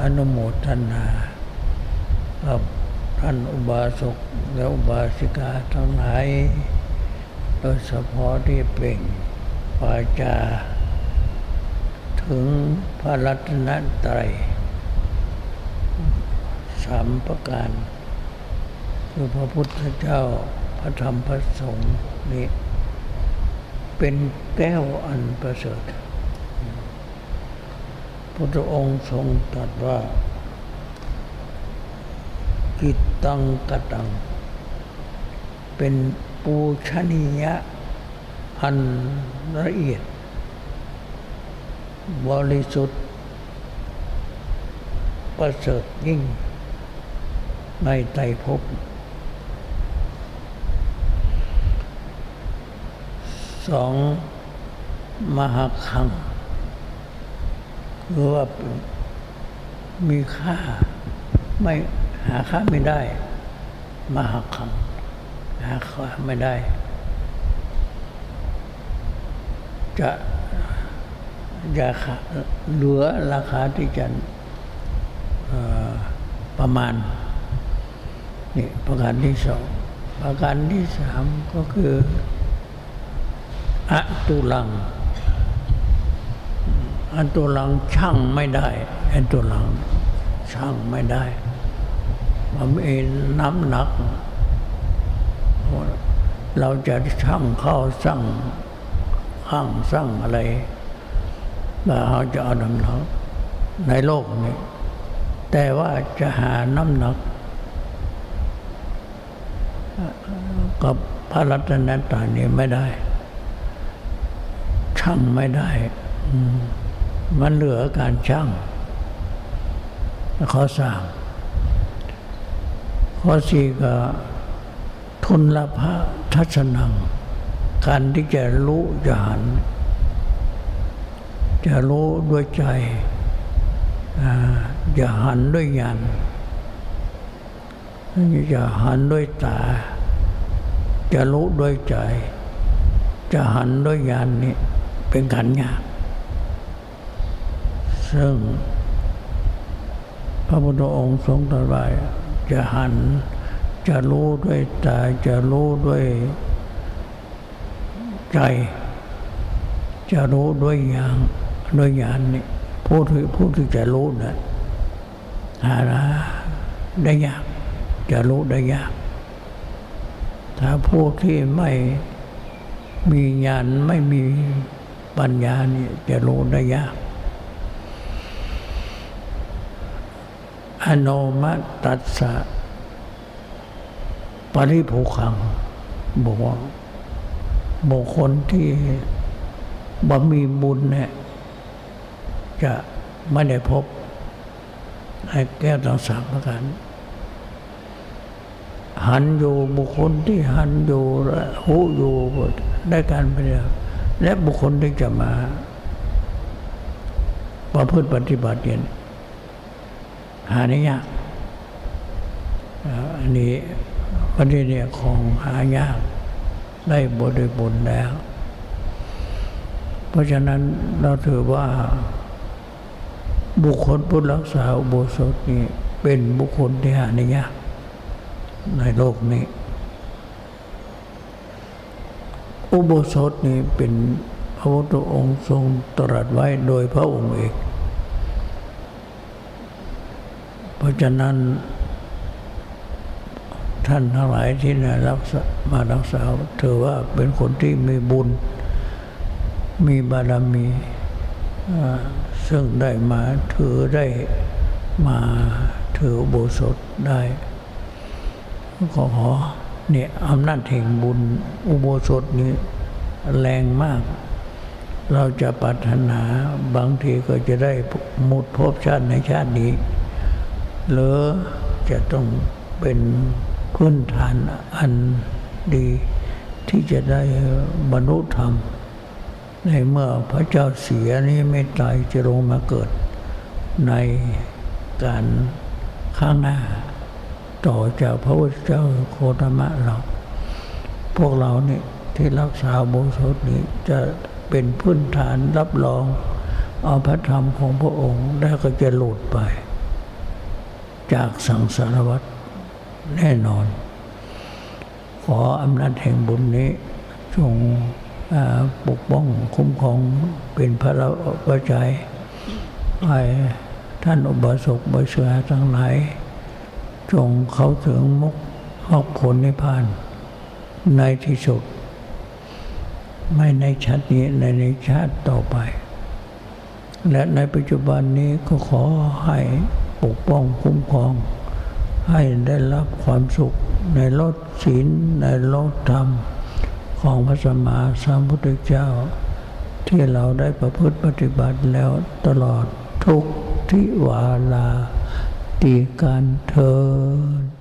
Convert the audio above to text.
อนุโมทนากับท่านอุบาสกและอุบาสิกาทั้งหลายโดยเฉพาะที่เป่งปาจา ถึงพระรัตนตรัยสามประการ คือพระพุทธเจ้าพระธรรมพระสงฆ์นี่เป็นแก้วอันประเสริฐ พระองค์ทรงตรัสว่า กิตตังกตัง เป็นปูชนียะอันละเอียด บริสุทธิ์ ประเสริฐยิ่ง ในไตรภพสองมหาคัง คือว่ามีค่าไม่หาค่าไม่ได้ มหาคังหาค่าไม่ได้ จะอย่าเหลือราคาที่จะประมาณนี่ประการที่สองประการที่สามก็คืออะตุลัง อันตุลังช่างไม่ได้อันตุลังช่างไม่ได้ มันมีน้ำหนัก เราจะช่างเข้าสั่งข้างสั่งอะไรแล้วเราจะเอาน้ำหนักในโลกนี้ แต่ว่าจะหาน้ำหนัก กับพระรัตนตรัยนี้ไม่ได้ ช่างไม่ได้ อืม มันเหลือการช่างข้อสามข้อสี่ก็ทุนละพระทัศนัง การที่จะรู้จะหัน จะรู้ด้วยใจจะหันด้วยญาณจะหันด้วยตา จะรู้ด้วยใจ จะหันด้วยญาณนี่เป็นขันธ์ยาก ซึ่ง พระพุทธองค์ทรงตรัสว่าจะหันจะรู้ด้วยตาจะรู้ด้วยใจ จะรู้ด้วยญาณด้วยญาณนี่ผู้ที่ผู้ที่จะรู้นะหาได้ยาก จะรู้ได้ยาก ถ้าผู้ที่ไม่มีญาณไม่มีปัญญานี่จะรู้ได้ยาก อโนมัตัสสะปริภูคังบอกว่าบุคคลที่บ่มีบุญเนี่ยจะไม่ได้พบให้แก้วทั้งสามประการหันอยู่บุคคลที่หันอยู่หูอยู่ได้การไปแล้วและบุคคลที่จะมาประพฤติปฏิบัติเนี่ย หาได้ยากอ่าอันนี้ประเด็นเนี่ยของหายากได้บริบูรณ์แล้ว เพราะฉะนั้นเราถือว่า บุคคลผู้รักษาอุโบสถนี้เป็นบุคคลที่หาได้ยากในโลกนี้ อุโบสถนี้เป็นพระพุทธองค์ทรงตรัสไว้โดยพระองค์เอง เพราะฉะนั้น ท่านทั้งหลายที่มารักษามารักษาถือว่าเป็นคนที่มีบุญ มีบารมี ซึ่งได้มาถือได้มาถืออุโบสถได้ขอเนี่ยอำนาจแห่งบุญอุโบสถนี้แรงมาก เราจะปรารถนาบางทีก็จะได้หมดภพชาติในชาตินี้ หรือจะต้องเป็นพื้นฐานอันดีที่จะได้บรรลุธรรม ในเมื่อพระเจ้าเสียนี้ไม่ตายจะลงมาเกิด ในการข้างหน้า ต่อจากพระพุทธเจ้าโคตมะเรา พวกเราเนี่ยที่รักษาโบสถนี้จะเป็นพื้นฐานรับรอง เอาพระธรรมของพระองค์แล้ก็จะหลุดไป จากสังสารวัฏแน่นอน ขออำนาจแห่งบุญนี้จงปกป้องคุ้มครองเป็นพระประจัยให้ท่านอุบาสกบาสิกาทั้งหลายจงเข้าถึงมุกมรรคผลนิพพาน ในที่สุด ไม่ในชาตินี้ในในชาติต่อไป และในปัจจุบันนี้ก็ขอให้ ปกป้องคุ้มครอง ให้ได้รับความสุขในรถศีลในรถธรรม ของพระสัมมาสัมพุทธเจ้า ที่เราได้ประพฤติปฏิบัติแล้วตลอดทุกทิวาลาตีการเทอ